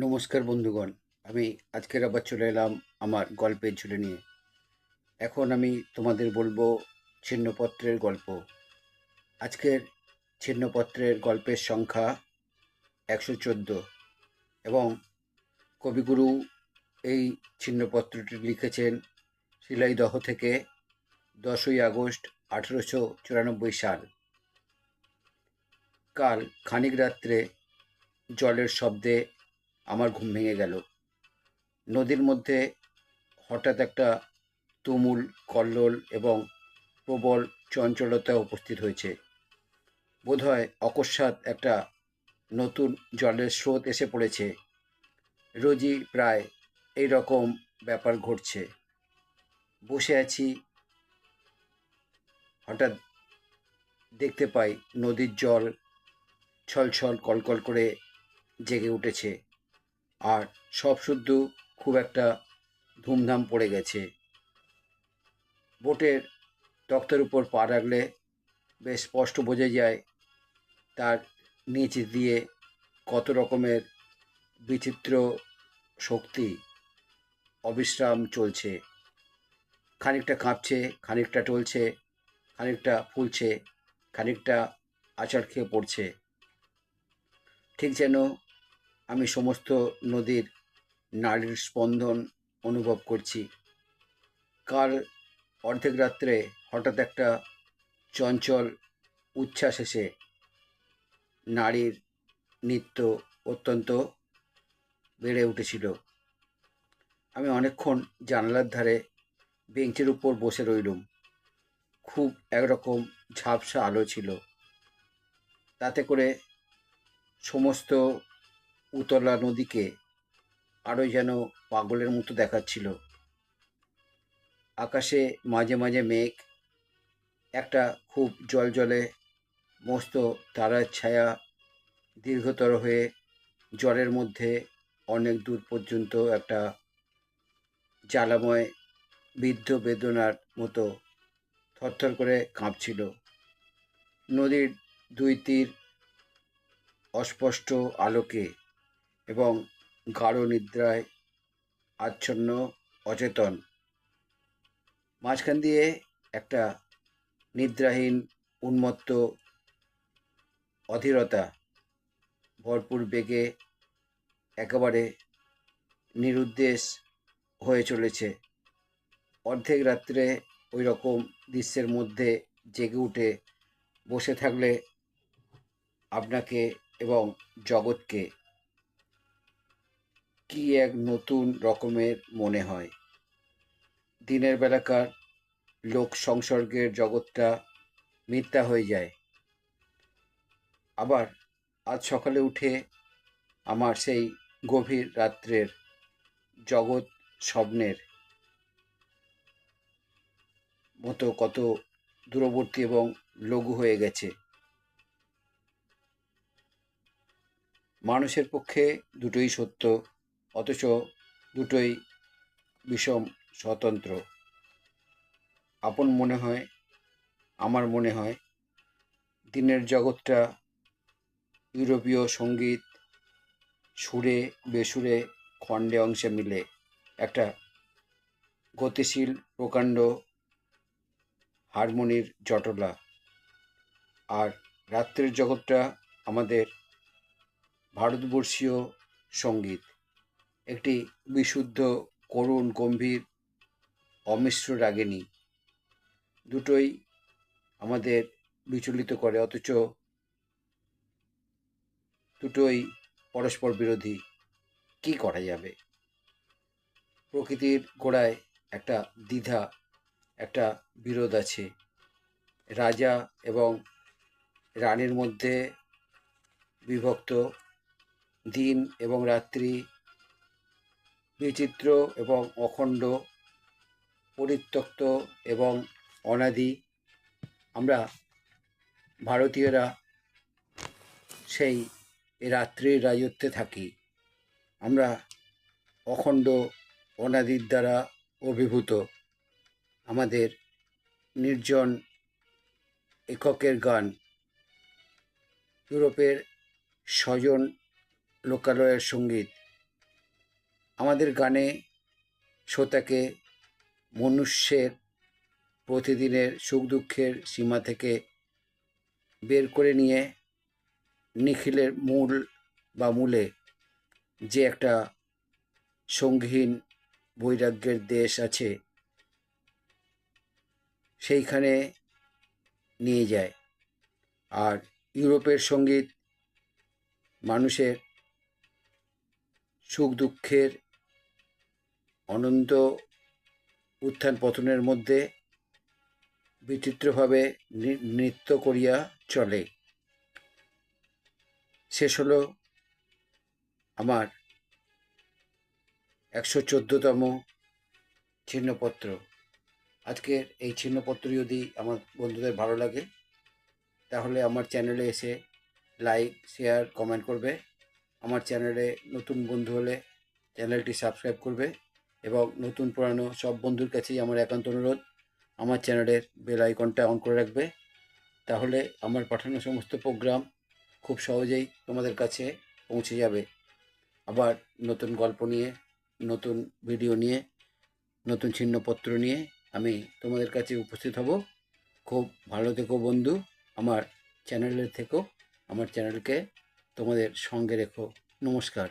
নমস্কার বন্ধুগণ, আমি আজকের আবার চলে এলাম আমার গল্পের ঝুলে নিয়ে। এখন আমি তোমাদের বলব ছিন্নপত্রের গল্প। আজকের ছিন্নপত্রের গল্পের সংখ্যা একশো চোদ্দ এবং কবিগুরু এই ছিন্নপত্রটি লিখেছেন শিলাইদহ থেকে দশই আগস্ট আঠেরোশো চুরানব্বই সাল। কাল খানিক রাত্রে জলের শব্দে আমার ঘুম ভেঙে গেল। নদীর মধ্যে হঠাৎ একটা তুমুল কল্লোল এবং প্রবল চঞ্চলতা উপস্থিত হয়েছে। বোধহয় অকস্মাৎ একটা নতুন জলের স্রোত এসে পড়েছে। রোজই প্রায় এই রকম ব্যাপার ঘটছে। বসে আছি, হঠাৎ দেখতে পাই নদীর জল ছলছল কলকল করে জেগে উঠেছে। আর সব শুদ্ধ খুব একটা ধুমধাম পড়ে গেছে। বোটের তক্তার উপর পা রাখলে বেশ স্পষ্ট বোঝা যায় তার নিচ দিয়ে কত রকমের বিচিত্র শক্তি, অবিশ্রাম চলছে। খানিকটা কাঁপছে, খানিকটা টলছে, খানিকটা ফুলছে, খানিকটা আচার খেয়ে পড়ছে। ঠিক যেন আমি সমস্ত নদীর নাড়ির স্পন্দন অনুভব করছি। কাল অর্ধেক রাত্রে হঠাৎ একটা চঞ্চল উচ্ছ্বাস এসে নারীর নৃত্য অত্যন্ত বেড়ে উঠেছিল। আমি অনেকক্ষণ জানালার ধারে বেঞ্চের উপর বসে রইলুম। খুব একরকম ঝাপসা আলো ছিল। তাতে করে সমস্ত উতলা নদীকে আরও যেন পাগলের মতো দেখাচ্ছিল। আকাশে মাঝে মাঝে মেঘ, একটা খুব জল জলে মস্ত তারার ছায়া দীর্ঘতর হয়ে জলের মধ্যে অনেক দূর পর্যন্ত একটা জ্বালাময় বৃদ্ধ বেদনার মতো থরথর করে কাঁপছিল। নদীর দুই তীর অস্পষ্ট আলোকে এবং গাঢ় নিদ্রায়, আচ্ছন্ন, অচেতন। মাঝখান দিয়ে একটা নিদ্রাহীন, উন্মত্ত অধীরতা ভরপুর বেগে একেবারে নিরুদ্দেশ হয়ে চলেছে। অর্ধেক রাত্রে ওই রকম দৃশ্যের মধ্যে জেগে উঠে বসে থাকলে আপনাকে এবং জগৎকে কি এক নতুন রকমের মনে হয়? দিনের বেলাকার লোক সংসর্গের জগৎটা মিথ্যা হয়ে যায়। আবার আজ সকালে উঠে আমার সেই গভীর রাত্রের জগৎ স্বপ্নের মতো কত দূরবর্তী এবং লঘু হয়ে গেছে। মানুষের পক্ষে দুটোই সত্য। অথচ দুটোই বিষম স্বতন্ত্র। আপন মনে হয়, আমার মনে হয়, দিনের জগৎটা ইউরোপীয় সংগীত সুরে বেসুরে খণ্ডে অংশে মিলে। একটা গতিশীল প্রকাণ্ড হারমোনির জটলা। আর রাত্রের জগৎটা আমাদের ভারতবর্ষীয় সংগীত। একটি বিশুদ্ধ, করুণ, গম্ভীর, অমিশ্র রাগিনী দুটোই আমাদের বিচলিত করে, অথচ দুটোই পরস্পর বিরোধী। কি করা যাবে? প্রকৃতির গোড়ায় একটা দ্বিধা, একটা বিরোধ আছে। রাজা এবং রানীর মধ্যে বিভক্ত দিন এবং রাত্রি বিচিত্র এবং অখণ্ড, পরিত্যক্ত এবং অনাদি। আমরা ভারতীয়রা সেই রাত্রির রাজত্বে থাকি। আমরা অখণ্ড, অনাদির দ্বারা অভিভূত। আমাদের নির্জন এককের গান। ইউরোপের স্বজন লোকালয়ের সংগীত। আমাদের গানে শ্রোতাকে মনুষ্যের প্রতিদিনের সুখ দুঃখের সীমা থেকে বের করে নিয়ে নিখিলের মূল বা মূলে যে একটা সঙ্গীহীন বৈরাগ্যের দেশ আছে, সেইখানে নিয়ে যায়। আর ইউরোপের সংগীত মানুষের সুখ দুঃখের অনন্ত উত্থান পতনের মধ্যে বিচিত্রভাবে নৃত্য করিয়া চলে। শেষ হলো আমার একশো চোদ্দোতম ছিন্নপত্র। আজকের এই ছিন্নপত্র যদি আমার বন্ধুদের ভালো লাগে, তাহলে আমার চ্যানেলে এসে লাইক, শেয়ার, কমেন্ট করবে। আমার চ্যানেলে নতুন বন্ধু হলে চ্যানেলটি সাবস্ক্রাইব করবে। এবং নতুন পুরানো সব বন্ধুর কাছেই আমার একান্ত অনুরোধ, আমার চ্যানেলের বেল আইকনটা অন করে রাখবে। তাহলে আমার পাঠানো সমস্ত প্রোগ্রাম খুব সহজেই তোমাদের কাছে পৌঁছে যাবে। আবার নতুন গল্প নিয়ে, নতুন ভিডিও নিয়ে, নতুন ছিন্নপত্র নিয়ে আমি তোমাদের কাছে উপস্থিত হব। খুব ভালো থেকো বন্ধু, আমার চ্যানেলের থেকো, আমার চ্যানেলকে তোমাদের সঙ্গে রেখো। নমস্কার।